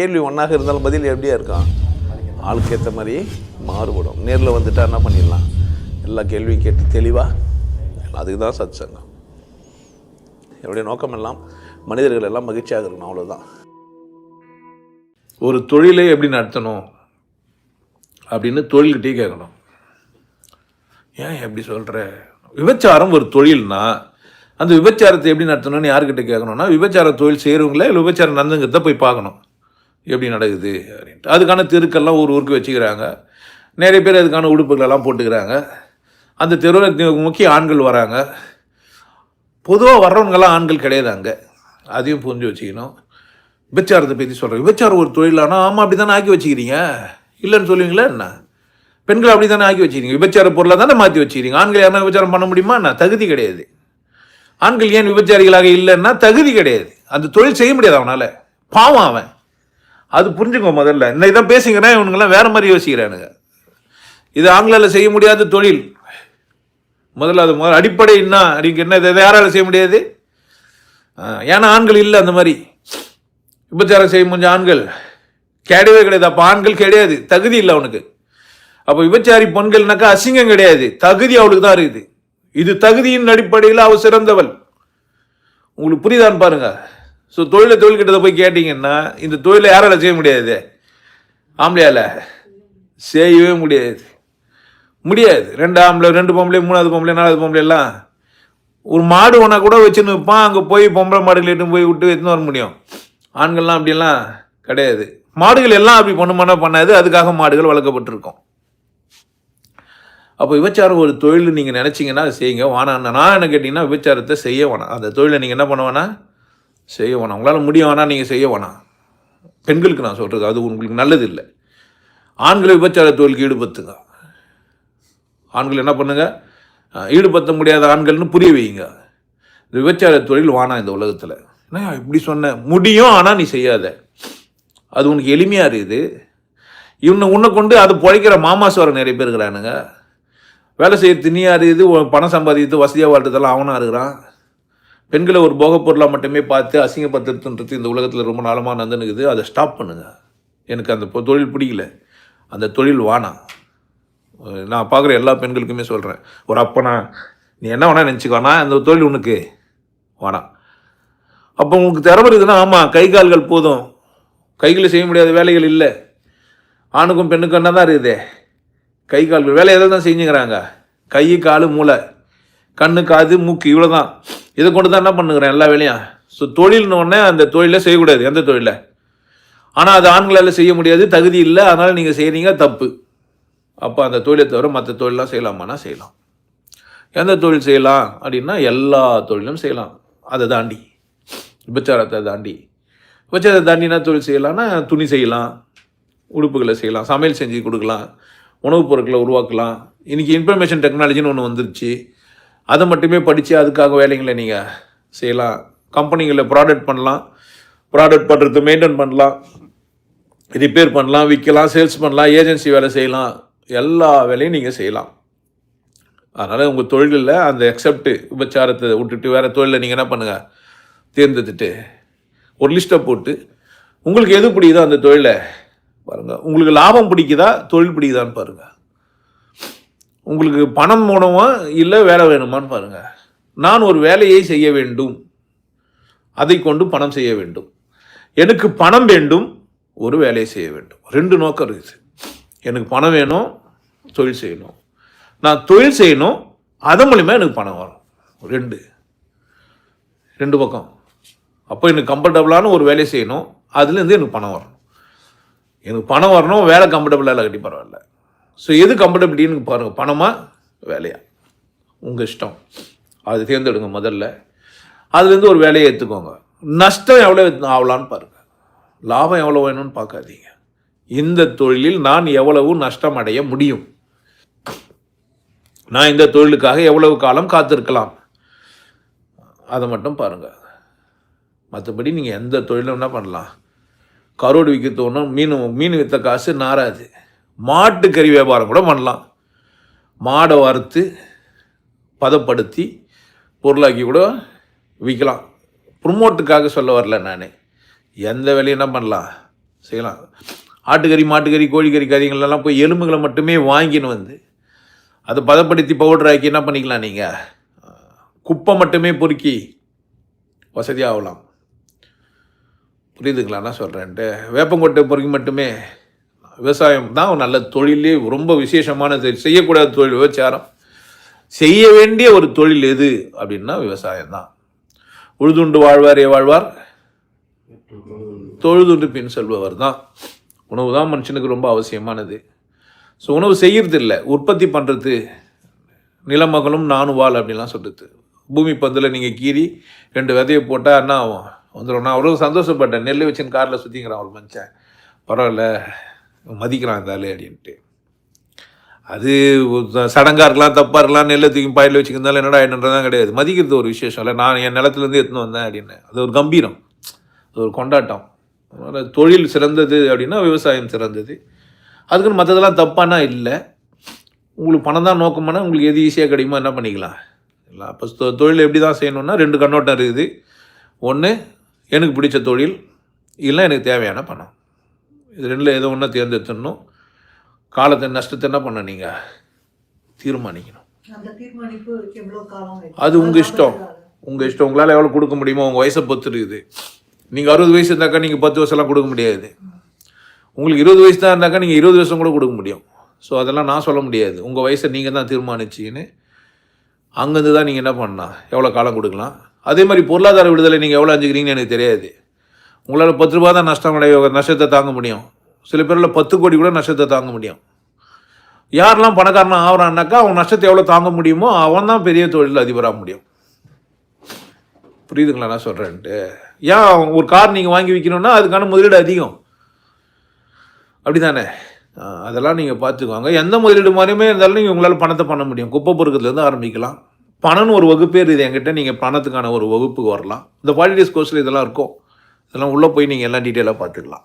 கேள்வி ஒன்றாக இருந்தாலும் பதில் எப்படியா இருக்கான் ஆளுக்கு ஏற்ற மாதிரி மாறுபடும். நேரில் வந்துட்டா என்ன பண்ணிடலாம்? எல்லா கேள்வியும் கேட்டு தெளிவாக அதுக்கு தான் சத் சங்கம் என்னுடைய நோக்கம் எல்லாம் மனிதர்கள் எல்லாம் மகிழ்ச்சியாக இருக்கணும் அவ்வளோதான் ஒரு தொழிலை எப்படி நடத்தணும் அப்படின்னு தொழில்கிட்டே கேட்கணும். ஏன் எப்படி சொல்கிற விபச்சாரம் ஒரு தொழில்னா அந்த விபச்சாரத்தை எப்படி நடத்தணும்னு யார்கிட்ட கேட்கணும்னா விபச்சார தொழில் செய்கிறவங்கள இல்லை விபச்சாரம் நடந்துங்கிறத போய் பார்க்கணும். எப்படி நடக்குது அப்படின்ட்டு. அதுக்கான தெருக்கெல்லாம் ஒரு ஊருக்கு வச்சுக்கிறாங்க. நிறைய பேர் அதுக்கான உடுப்புகளெல்லாம் போட்டுக்கிறாங்க. அந்த தெருவில் முக்கிய ஆண்கள் வராங்க. பொதுவாக வர்றவங்கெல்லாம் ஆண்கள் கிடையாது அங்கே. அதையும் புரிஞ்சு வச்சுக்கணும். விபச்சாரத்தை பற்றி சொல்கிறேன் விபச்சாரம் ஒரு தொழிலானா ஆமாம் அப்படி தானே ஆக்கி வச்சுக்கிறீங்க? இல்லைன்னு சொல்லுவீங்களா என்ன? பெண்கள் அப்படி தானே ஆக்கி வச்சுக்கிறீங்க? விபச்சார பொருளை தானே மாற்றி வச்சுக்கிறீங்க. ஆண்கள் யாருன்னா விபச்சாரம் பண்ண முடியுமா என்ன? தகுதி கிடையாது. ஆண்கள் ஏன் விபச்சாரிகளாக இல்லைன்னா தகுதி கிடையாது. அந்த தொழில் செய்ய முடியாது அவனால். பாவம் அவன். அது புரிஞ்சுக்கோ முதல்ல. இந்த தான் பேசுங்கிறேன் இவனுங்கெல்லாம் வேற மாதிரி யோசிக்கிறானுங்க. இது ஆண்களால் செய்ய முடியாத தொழில். முதல்ல அது முதல் அடிப்படை என்ன? அப்படிங்க என்ன இதை யாரால செய்ய முடியாது? ஏன்னா ஆண்கள் இல்லை அந்த மாதிரி. விபச்சாரம் செய்ய முடிஞ்ச ஆண்கள். கிடையவே கிடையாது. அப்போ ஆண்கள் கிடையாது. தகுதி இல்லை அவனுக்கு. அப்போ விபச்சாரி பெண்கள்னாக்கா அசிங்கம் கிடையாது. தகுதி அவளுக்கு தான் இருக்குது. இது தகுதியின் அடிப்படையில் அவள் சிறந்தவள். உங்களுக்கு புரியுதான்னு பாருங்கள் ஸோ தொழிலை தொழில்கிட்ட போய் கேட்டிங்கன்னா இந்த தொழிலை யாரால செய்ய முடியாது? ஆம்பளையால. செய்யவே முடியாது. முடியாது. ரெண்டு ஆம்பளை ரெண்டு பொம்பளை மூணாவது பொம்பளை நாலாவது பொம்பளை எல்லாம். ஒரு மாடு ஒன்றா கூட வச்சுன்னு இருப்பான் அங்கே போய் பொம்பளை மாடுகள் போய் விட்டு எடுத்துன்னு வர முடியும். ஆண்கள்லாம் அப்படிலாம் கிடையாது. மாடுகள் எல்லாம் அப்படி பண்ணுமானா பண்ணாது. அதுக்காக மாடுகள் வளர்க்கப்பட்டிருக்கும். அப்போ விபச்சாரம் ஒரு தொழில் நீங்கள் நினச்சிங்கன்னா அதை செய்யுங்க. வேணாம் நான் என்ன கேட்டிங்கன்னா விபச்சாரத்தை செய்ய வேணாம். அந்த தொழிலை நீங்கள் என்ன பண்ண செய்ய வேணாம். உங்களால் முடியும் வேணாம் நீங்கள் செய்ய வேணாம். பெண்களுக்கு நான் சொல்கிறது அது உங்களுக்கு நல்லது இல்லை. ஆண்களை விபச்சார தொழிலுக்கு ஈடுபடுத்துங்க. ஆண்கள் என்ன பண்ணுங்கள் ஈடுபடுத்த முடியாத ஆண்கள்னு புரிய வைங்க. இந்த விபச்சார தொழில் வானாம் இந்த உலகத்தில். என்ன இப்படி சொன்ன? முடியும் ஆனால் நீ செய்யாத. அது உனக்கு எளிமையாக இருக்குது. இவனை உன்னை கொண்டு அது பிழைக்கிற மாமாசுவரம் நிறைய பேர் இருக்கிறானுங்க. வேலை செய்ய திணியாக இருக்குது பணம் சம்பாதித்து வசதியாக வாழ்றதெல்லாம் அவனாக இருக்கிறான். பெண்களை ஒரு போகப் பொருளாக மட்டுமே பார்த்து அசிங்கப்படுத்துன்றது இந்த உலகத்தில் ரொம்ப நாளமாக நடந்துனுக்குது அதை ஸ்டாப் பண்ணுங்கள் எனக்கு அந்த பொ- தொழில் பிடிக்கல. அந்த தொழில் வானா நான் பார்க்குற எல்லா பெண்களுக்குமே சொல்கிறேன் ஒரு அப்பனா நீ என்ன வேணா நினச்சிக்கோனா அந்த தொழில் உனக்கு வேணாம். அப்போ உங்களுக்கு திறமை இருக்குதுன்னா ஆமாம் கை கால்கள் போதும். கைகளை செய்ய முடியாத வேலைகள் இல்லை. ஆணுக்கும் பெண்ணுக்கும் என்ன தான் இருக்குது? கை கால்கள் வேலை எதை தான் செஞ்சுக்கிறாங்க கை காலு மூளை. கண்ணு காது மூக்கு இவ்வளோ தான் இதை கொண்டு தான் என்ன பண்ணுகிறேன் எல்லா வேலையும்? ஸோ தொழில்னு அந்த தொழிலை செய்யக்கூடாது. எந்த தொழிலை? ஆனால் அது ஆண்களால் செய்ய முடியாது தகுதி இல்லை. அதனால் நீங்கள் செய்கிறீங்க தப்பு. அப்போ அந்த தொழிலை தவிர மற்ற தொழிலாம் செய்யலாமான்னா செய்யலாம். எந்த தொழில் செய்யலாம் அப்படின்னா எல்லா தொழிலும் செய்யலாம். அதை தாண்டி விபச்சாரத்தை தாண்டி. விபச்சாரத்தை தாண்டி என்ன தொழில் செய்யலாம்னா துணி செய்யலாம் உடுப்புகளை செய்யலாம் சமையல் செஞ்சு கொடுக்கலாம் உணவுப் பொருட்களை உருவாக்கலாம். இன்றைக்கி இன்ஃபர்மேஷன் டெக்னாலஜின்னு ஒன்று வந்துருச்சு. அதை மட்டுமே படித்து அதுக்காக வேலைங்களை நீங்கள் செய்யலாம். கம்பெனிகளில் ப்ராடக்ட் பண்ணலாம். ப்ராடக்ட் பண்ணுறது மெயின்டைன் பண்ணலாம். ரிப்பேர் பண்ணலாம் விற்கலாம் சேல்ஸ் பண்ணலாம் ஏஜென்சி வேலை செய்யலாம். எல்லா வேலையும் நீங்கள் செய்யலாம். அதனால் உங்கள் தொழிலில் அந்த எக்ஸப்ட்டு உபச்சாரத்தை விட்டுட்டு வேறு தொழிலை நீங்கள் என்ன பண்ணுங்கள் தேர்ந்தெடுத்துட்டு ஒரு லிஸ்ட்டை போட்டு உங்களுக்கு எது பிடிக்குதோ அந்த தொழிலை பாருங்கள் உங்களுக்கு லாபம் பிடிக்குதா? தொழில் பிடிக்குதான்னு பாருங்கள் உங்களுக்கு பணம் மூலமா இல்லை வேலை வேணுமான்னு பாருங்கள் நான் ஒரு வேலையை செய்ய வேண்டும். அதை கொண்டு பணம் செய்ய வேண்டும். எனக்கு பணம் வேண்டும். ஒரு வேலையை செய்ய வேண்டும். ரெண்டு நோக்கம் இருக்குது. எனக்கு பணம் வேணும் தொழில் செய்யணும். நான் தொழில் செய்யணும் அதன் மூலிமா எனக்கு பணம் வரும். ரெண்டு. ரெண்டு பக்கம். அப்போ எனக்கு கம்ஃபர்டபுளான ஒரு வேலையை செய்யணும். அதுலேருந்து எனக்கு பணம் வரணும். எனக்கு பணம் வரணும் வேலை கம்ஃபர்டபுளாக இல்லை கட்டி பரவாயில்ல. ஸோ எது கம்ஃபர்டபிலிட்டின்னு பாருங்கள் பணமா? வேலையா? உங்கள் இஷ்டம். அது தேர்ந்தெடுங்க முதல்ல. அதுலேருந்து ஒரு வேலையை எடுத்துக்கோங்க நஷ்டம் எவ்வளோ ஆகலான்னு பாருங்கள் லாபம் எவ்வளோ வேணும்னு பார்க்காதீங்க. இந்த தொழிலில் நான் எவ்வளவு நஷ்டம் அடைய முடியும்? நான் இந்த தொழிலுக்காக எவ்வளவு காலம் காத்திருக்கலாம்? அதை மட்டும் பாருங்கள் மற்றபடி நீங்கள் எந்த தொழிலும் என்ன பண்ணலாம்? கரோடு விற்க தோணும் மீன் மீன் விற்ற காசு நாராது மாட்டுக்கறி வியாபாரம் கூட பண்ணலாம். மாடை வறுத்து பதப்படுத்தி பொருளாக்கி கூட விற்கலாம் ப்ரொமோட்டுக்காக சொல்ல வரல நான். எந்த வேலையும் என்ன பண்ணலாம்? செய்யலாம். ஆட்டுக்கறி மாட்டுக்கறி கோழிக்கறி கறிங்களெல்லாம் போய் எலும்புகளை மட்டுமே வாங்கின்னு வந்து அதை பதப்படுத்தி பவுடர் ஆக்கி என்ன பண்ணிக்கலாம் நீங்கள் குப்பை மட்டுமே பொறுக்கி வசதியாகலாம். புரியுதுங்களா? நான் சொல்கிறேன்ட்டு வேப்பங்கொட்டை பொறுக்கி மட்டுமே விவசாயம் தான் நல்ல தொழிலே ரொம்ப விசேஷமான தொழில் செய்யக்கூடாத தொழில் விபச்சாரம். செய்ய வேண்டிய ஒரு தொழில் எது அப்படின்னா விவசாயம் தான் உழுதுண்டு வாழ்வாரே வாழ்வார். தொழுதுண்டு பின் செல்பவர் தான் உணவு தான் மனுஷனுக்கு ரொம்ப அவசியமானது. ஸோ உணவு செய்கிறது இல்லை உற்பத்தி பண்ணுறது நிலமகளும் நானும் வாழ் அப்படின்லாம் சொல்லுது பூமி பந்தில் நீங்கள் கீறி ரெண்டு விதையை போட்டால் என்ன ஆகும்? வந்துடும் நான் அவ்வளோ சந்தோஷப்பட்டேன். நெல் வச்சுன்னு காரில் சுற்றிங்கிறான் ஒரு மனுஷன். பரவாயில்ல. மதிக்கிறான் இந்த ஆளு அப்படின்ட்டு. அது சடங்காக இருக்கலாம் தப்பாக இருக்கலாம் நெல்லை தூக்கி பாயில் வச்சுக்கிறதால என்னடா என்னன்றதான் கிடையாது. மதிக்கிறது ஒரு விசேஷம் இல்லை நான் என் நிலத்துலேருந்து எடுத்துன்னு வந்தேன் அப்படின்னு. அது ஒரு கம்பீரம். அது ஒரு கொண்டாட்டம். அதனால தொழில் சிறந்தது அப்படின்னா விவசாயம் சிறந்தது. அதுக்குன்னு மற்றதெல்லாம் தப்பானா இல்லை. உங்களுக்கு பணம் தான் நோக்கமானா உங்களுக்கு எது ஈஸியாக கிடைக்குமோ என்ன பண்ணிக்கலாம். இல்லை அப்போ தொழில் எப்படி தான் செய்யணும்னா ரெண்டு கண்ணோட்டம் இருக்குது. ஒன்று எனக்கு பிடிச்ச தொழில். இல்லை எனக்கு தேவையான பணம். இது ரெண்டில் ஏதோ ஒன்றா தேர்ந்தெடுத்துடணும். காலத்தை நஷ்டத்தை என்ன பண்ண நீங்கள் தீர்மானிக்கணும்? அது உங்கள் இஷ்டம். உங்கள் இஷ்டம். உங்களால் எவ்வளோ கொடுக்க முடியுமோ உங்கள் வயசை பொறுத்து இருக்குது நீங்கள் அறுபது வயசு இருந்தாக்கா நீங்கள் பத்து வருஷம்லாம் கொடுக்க முடியாது. உங்களுக்கு இருபது வயசு தான் இருந்தாக்கா நீங்கள் இருபது வருஷம் கூட கொடுக்க முடியும். ஸோ அதெல்லாம் நான் சொல்ல முடியாது. உங்கள் வயசை நீங்கள் தான் தீர்மானிச்சின்னு அங்கேருந்து தான் நீங்கள் என்ன பண்ணலாம்? எவ்வளோ காலம் கொடுக்கலாம்? அதே மாதிரி பொருளாதார விடுதலை நீங்கள் எவ்வளோ அஞ்சுக்கிறீங்கன்னு எனக்கு தெரியாது. உங்களால் பத்து ரூபா தான் நஷ்டம் அடைய நஷ்டத்தை தாங்க முடியும். சில பேரில் பத்து கோடி கூட நஷ்டத்தை தாங்க முடியும். யாரெல்லாம் பணக்காரனாக ஆகிறான்னாக்கா அவன் நஷ்டத்தை எவ்வளோ தாங்க முடியுமோ அவன் தான் பெரிய தொழில் அதிபராக முடியும். புரியுதுங்களா நான் சொல்கிறேன்ட்டு ஏன் ஒரு கார் நீங்கள் வாங்கி விற்கணும்னா அதுக்கான முதலீடு அதிகம். அப்படிதானே? தானே அதெல்லாம் நீங்கள் பார்த்துக்கோங்க. எந்த முதலீடு மாதிரியுமே இருந்தாலும் நீங்கள் உங்களால் பணத்தை பண்ண முடியும். குப்பை பொறுக்கிறதுலேருந்து ஆரம்பிக்கலாம். பணம்னு ஒரு வகுப்பே இருக்குது. என்கிட்ட நீங்கள் பணத்துக்கான ஒரு வகுப்புக்கு வரலாம். இந்த பாலிடிக்ஸ் கோர்ஸில் இதெல்லாம் இருக்கும். இதெல்லாம் உள்ளே போய் நீங்கள் எல்லாம் டீட்டெயிலாக பார்த்துக்கலாம்.